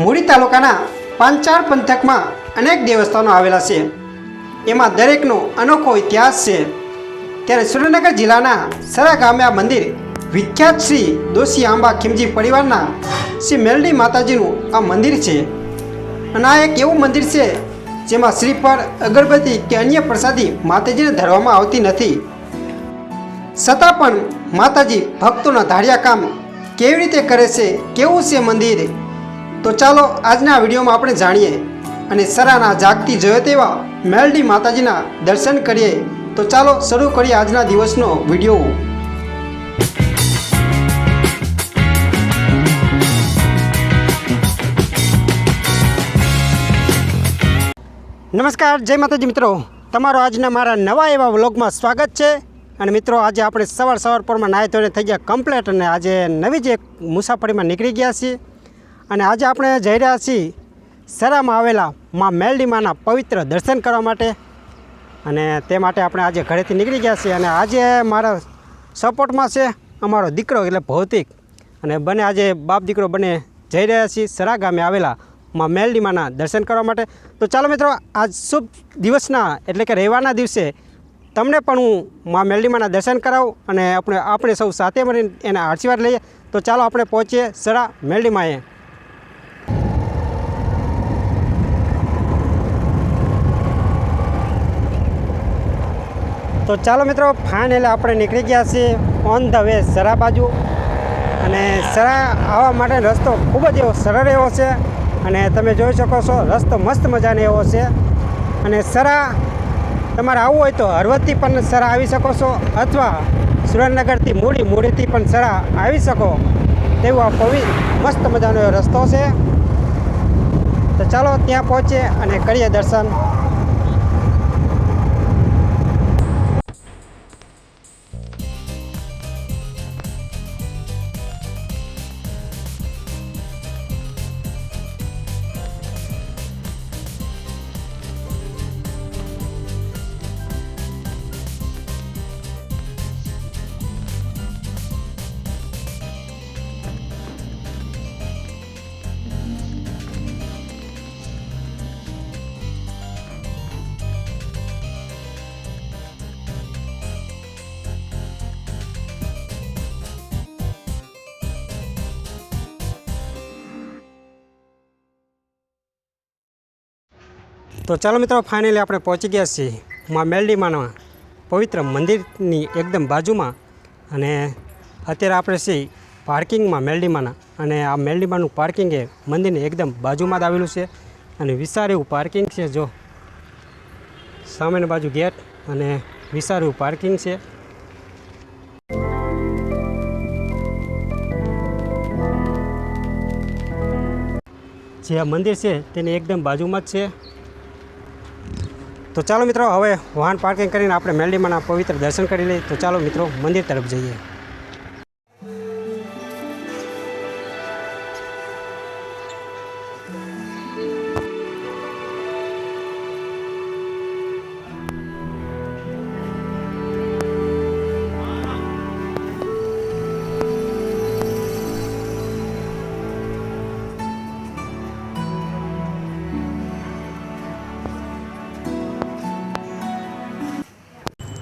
મૂળી તાલુકાના પાંચાળ પંથકમાં અનેક દેવસ્થાનો આવેલા છે. એમાં દરેકનો અનોખો ઇતિહાસ છે. ત્યારે સુરેન્દ્રનગર જિલ્લાના સરા ગામે આ મંદિર વિખ્યાત શ્રી દોશી આંબા ખીમજી પરિવારના શ્રી મેલડી માતાજીનું આ મંદિર છે. અને આ એક એવું મંદિર છે જેમાં શ્રીફળ અગરબત્તી કે અન્ય પ્રસાદી માતાજીને ધરવામાં આવતી નથી. છતાં પણ માતાજી ભક્તોના ધાર્યા કામ કેવી રીતે કરે છે, કેવું છે મંદિર? તો ચાલો આજના વિડીયોમાં આપણે જાણીએ અને સરાના જાગતી જોયો તેવા મેલડી માતાજીના દર્શન કરીએ. તો ચાલો શરૂ કરીએ આજના દિવસનો વીડિયો. નમસ્કાર, જય માતાજી મિત્રો. તમારો આજના મારા નવા એવા વ્લોગમાં સ્વાગત છે. અને મિત્રો, આજે આપણે સવાર સવાર પરમાં નાહી ધોઈને થઈ ગયા કમ્પ્લેટ અને આજે નવી જ એક મુસાફરીમાં નીકળી ગયા છીએ. અને આજે આપણે જઈ રહ્યા છીએ સરામાં આવેલા માં મેલડીમાના પવિત્ર દર્શન કરવા માટે. અને તે માટે આપણે આજે ઘરેથી નીકળી ગયા છીએ અને આજે મારા સપોર્ટમાં છે અમારો દીકરો એટલે ભૌતિક. અને બંને આજે બાપ દીકરો બંને જઈ રહ્યા છીએ સરા ગામે આવેલા માં મેલડીમાના દર્શન કરવા માટે. તો ચાલો મિત્રો, આજ શુભ દિવસના એટલે કે રવિવારના દિવસે તમને પણ હું માં મેલડીમાના દર્શન કરાવું અને આપણે આપણે સૌ સાથે મળીને એના આશીર્વાદ લઈએ. તો ચાલો આપણે પહોંચીએ સરા મેલડીમાએ તો ચાલો મિત્રો ફાઇનલ આપણે નીકળી ગયા છીએ ઓન ધ વે સરા બાજુ. અને સરા આવવા માટે રસ્તો ખૂબ જ એવો સરળ એવો છે અને તમે જોઈ શકો છો, રસ્તો મસ્ત મજાનો એવો છે. અને સરા તમારે આવવું હોય તો હળવદથી પણ સરા આવી શકો છો અથવા સુરેન્દ્રનગરથી મૂડી મૂડીથી પણ સરા આવી શકો તેવો આ પવિ, મસ્ત મજાનો એવો રસ્તો છે. તો ચાલો ત્યાં પહોંચીએ અને કરીએ દર્શન. તો ચાલો મિત્રો ફાઇનલી આપણે પહોંચી ગયા છીએ મા મેલડીમાના પવિત્ર મંદિરની એકદમ બાજુમાં. અને અત્યારે આપણે છીએ પાર્કિંગમાં મેલડીમાના. અને આ મેલડીમાનું પાર્કિંગ એ મંદિરની એકદમ બાજુમાં જ આવેલું છે. અને વિશાળ એવું પાર્કિંગ છે, જો. સામેની બાજુ ગેટ અને વિશાળ એવું પાર્કિંગ છે. જે આ મંદિર છે, તેની એકદમ બાજુમાં જ છે. તો ચાલો મિત્રો, હવે વાહન પાર્કિંગ કરીને આપણે મેલડીમાના પવિત્ર દર્શન કરી લઈએ. તો ચાલો મિત્રો, મંદિર તરફ જઈએ.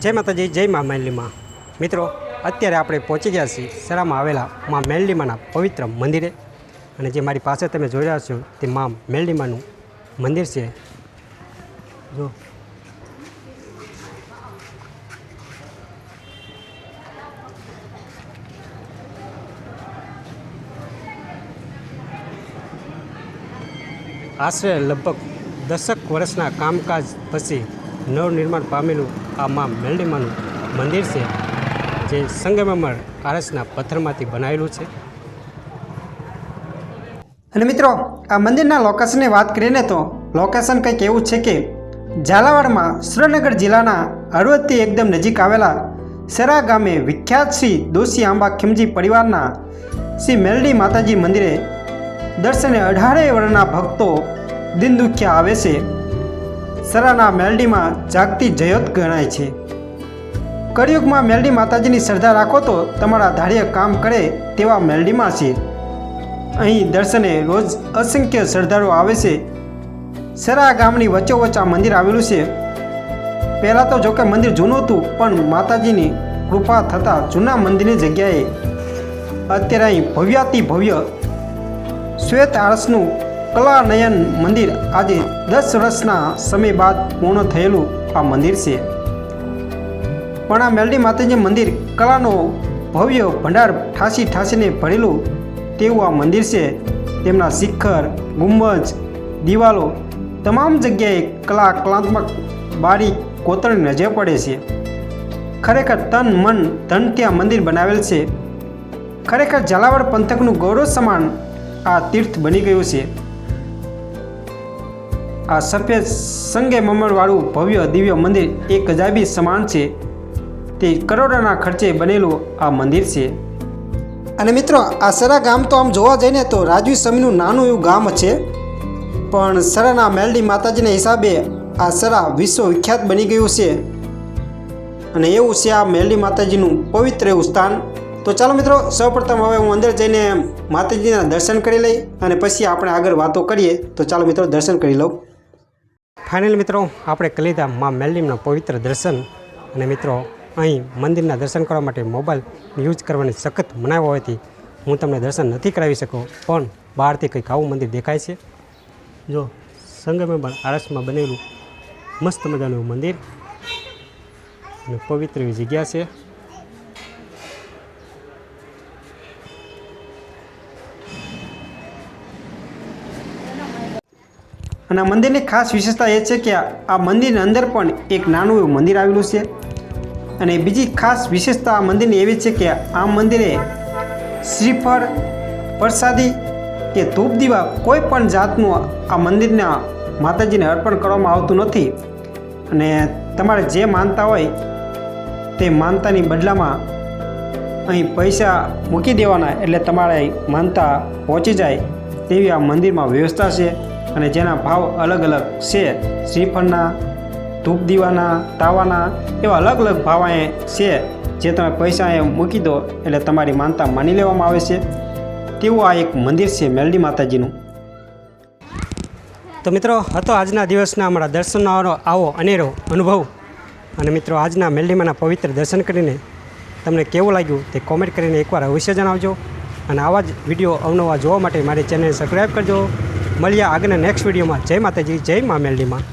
જય માતાજી, જય મા મેલ્લીમાં મિત્રો, અત્યારે આપણે પહોંચી ગયા છીએ સરામાં આવેલા મા મેલડીમાના પવિત્ર મંદિરે. અને જે મારી પાસે તમે જોઈ રહ્યા છો તે મા મેલડીમાનું મંદિર છે. જો. આશરે લગભગ દસક વર્ષના કામકાજ પછી નવનિર્માણ પામેલું આ મા મેલડીમાનું મંદિર છે, જે સંગમેમર આરસના પથ્થરમાંથી બનાવેલું છે. અને મિત્રો, આ મંદિરના લોકેશનની વાત કરીએ તો લોકેશન કંઈક એવું છે કે ઝાલાવાડમાં સુરેન્દ્રનગર જિલ્લાના હળવદથી એકદમ નજીક આવેલા સરા ગામે વિખ્યાત શ્રી દોશી આંબા ખીમજી પરિવારના શ્રી મેલડી માતાજી મંદિરે દર્શને અઢારેય વર્ણના ભક્તો દિન દુખ્યા આવે છે. સરાના મેલડીમાં જાગતી જયોત ગણાય છે. કળિયુગમાં મેલડી માતાજીની શ્રદ્ધા રાખો તો તમારા ધાર્ય કામ કરે તેવા મેલડીમાં છે. અહીં દર્શને રોજ અસંખ્ય શ્રદ્ધાળુઓ આવે છે. સરા ગામની વચ્ચોવચ્ચ આ મંદિર આવેલું છે. પહેલાં તો જોકે મંદિર જૂનું હતું, પણ માતાજીની કૃપા થતાં જૂના મંદિરની જગ્યાએ અત્યારે અહીં ભવ્યાતિ ભવ્ય શ્વેત આળસનું કલાનયન મંદિર આજે દસ વર્ષના સમય બાદ પૂર્ણ થયેલું આ મંદિર છે. પણ આ મેલડી માતાજી મંદિર કલાનો ભવ્ય ભંડાર ઠાસી ઠાસીને ભરેલું તેવું આ મંદિર છે. તેમના શિખર, ગુંબજ, દિવાલો તમામ જગ્યાએ કલા કલાત્મક બારી કોતરણી નજર પડે છે. ખરેખર તન, મન ધનથી આ મંદિર બનાવેલ છે. ખરેખર ઝાલાવાડ પંથકનું ગૌરવ સમાન આ તીર્થ બની ગયું છે. આ સફેદ સંગે મમણવાળું ભવ્ય દિવ્ય મંદિર એક ગજાબી સમાન છે. તે કરોડોના ખર્ચે બનેલું આ મંદિર છે. અને મિત્રો, આ સરા ગામ તો આમ જોવા જઈને તો રાજવી સમયનું નાનું એવું ગામ છે. પણ સરાના મેલડી માતાજીના હિસાબે આ સરા વિશ્વ વિખ્યાત બની ગયું છે. અને એવું છે આ મેલડી માતાજીનું પવિત્ર એવું સ્થાન. તો ચાલો મિત્રો સૌપ્રથમ હવે હું અંદર જઈને માતાજીના દર્શન કરી લઈ અને પછી આપણે આગળ વાતો કરીએ. તો ચાલો મિત્રો, દર્શન કરી લઉં. ફાઇનલ મિત્રો, આપણે કરી મા મેલડીમના પવિત્ર દર્શન. અને મિત્રો, અહીં મંદિરના દર્શન કરવા માટે મોબાઈલ યુઝ કરવાની સખત મનાઈ હોવાથી હું તમને દર્શન નથી કરાવી શકું, પણ બહારથી કંઈક આવું મંદિર દેખાય છે. જો સંગમેબળ આરસમાં બનેલું મસ્ત મજાનું મંદિર. અને પવિત્ર એવી જગ્યા છે. અને આ મંદિરની ખાસ વિશેષતા એ છે કે આ મંદિરની અંદર પણ એક નાનું એવું મંદિર આવેલું છે. અને બીજી ખાસ વિશેષતા આ મંદિરની એવી છે કે આ મંદિરે શ્રીફળ, પ્રસાદી કે ધૂપ દીવા કોઈ પણ જાતનું આ મંદિરના માતાજીને અર્પણ કરવામાં આવતું નથી. અને તમારે જે માનતા હોય તે માનતાની બદલામાં અહીં પૈસા મૂકી દેવાના એટલે તમારે માનતા પહોંચી જાય તેવી આ મંદિરમાં વ્યવસ્થા છે. અને જેના ભાવ અલગ અલગ છે. શ્રીફળના ધૂપ દીવાના તાવાના એવા અલગ અલગ ભાવ અહીં છે જે તમે પૈસા અહીં મૂકી દો એટલે તમારી માનતા માની લેવામાં આવે છે. તેવું આ એક મંદિર છે મેલડી માતાજીનું. તો મિત્રો હતો આજના દિવસના અમારા દર્શનનો આવો અનેરો અનુભવ. અને મિત્રો, આજના મેલડીમાના પવિત્ર દર્શન કરીને તમને કેવું લાગ્યું તે કોમેન્ટ કરીને એકવાર અવશ્ય જણાવજો. અને આવા જ વીડિયો અવનવા જોવા માટે મારી ચેનલ સબસ્ક્રાઈબ કરજો. મળીએ આગળના નેક્સ્ટ વિડીયોમાં જય માતાજી જય મા મેલડીમાં.